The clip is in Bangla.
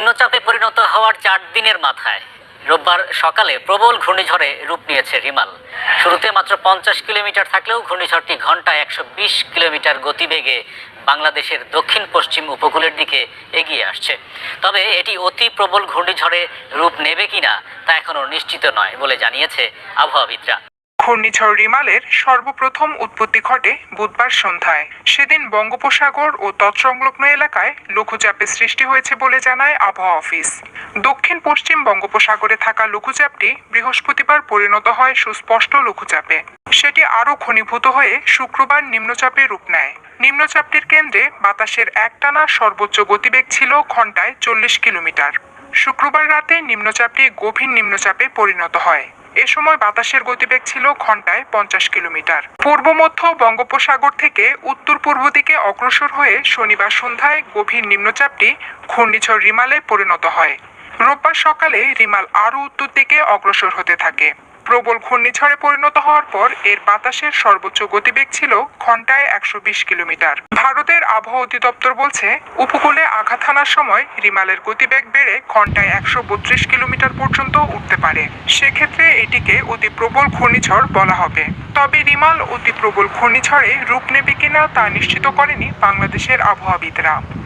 নিম্নচাপে পরিণত হওয়ার চার দিনের মাথায় রোববার সকালে প্রবল ঘূর্ণিঝড়ে রূপ নিয়েছে রিমাল। শুরুতে মাত্র পঞ্চাশ কিলোমিটার থাকলেও ঘূর্ণিঝড়টি ঘন্টায় একশো বিশ কিলোমিটার গতিবেগে বাংলাদেশের দক্ষিণ পশ্চিম উপকূলের দিকে এগিয়ে আসছে। তবে এটি অতি প্রবল ঘূর্ণিঝড়ে রূপ নেবে কিনা তা এখনও নিশ্চিত নয় বলে জানিয়েছে আবহাওয়াবিদরা। ঘূর্ণিঝড় রিমালের সর্বপ্রথম উৎপত্তি ঘটে বুধবার সন্ধ্যায়। সেদিন বঙ্গোপসাগর ও তৎসংলগ্ন এলাকায় লঘুচাপের সৃষ্টি হয়েছে বলে জানায় আবহাওয়া অফিস। দক্ষিণ পশ্চিম বঙ্গোপসাগরে থাকা লঘুচাপটি বৃহস্পতিবার পরিণত হয় সুস্পষ্ট লঘুচাপে। সেটি আরও ঘনীভূত হয়ে শুক্রবার নিম্নচাপে রূপ নেয়। নিম্নচাপটির কেন্দ্রে বাতাসের একটানা সর্বোচ্চ গতিবেগ ছিল ঘন্টায় চল্লিশ কিলোমিটার। শুক্রবার রাতে নিম্নচাপটি গভীর নিম্নচাপে পরিণত হয়। এ সময় বাতাসের গতিবেগ ছিল ঘন্টায় পঞ্চাশ কিলোমিটার। পূর্ব মধ্য বঙ্গোপসাগর থেকে উত্তর পূর্ব দিকে অগ্রসর হয়ে শনিবার সন্ধ্যায় গভীর নিম্নচাপটি ঘূর্ণিঝড় রিমালে পরিণত হয়। রোববার সকালে রিমাল আরও উত্তর দিকে অগ্রসর হতে থাকে। প্রবল ঘূর্ণিঝড়ে পরিণত হওয়ার পর এর বাতাসের সর্বোচ্চ গতিবেগ ছিল ঘন্টায় একশো বিশ কিলোমিটার। ভারতের আবহাওয়া অধিদপ্তর বলছে, উপকূলে আঘাত হানার সময় রিমালের গতিবেগ বেড়ে ঘন্টায় একশো বত্রিশ কিলোমিটার পর্যন্ত উঠতে পারে। সেক্ষেত্রে এটিকে অতি প্রবল ঘূর্ণিঝড় বলা হবে। তবে রিমাল অতি প্রবল ঘূর্ণিঝড়ে রূপ নেবে কিনা তা নিশ্চিত করেনি বাংলাদেশের আবহাওয়াবিদরা।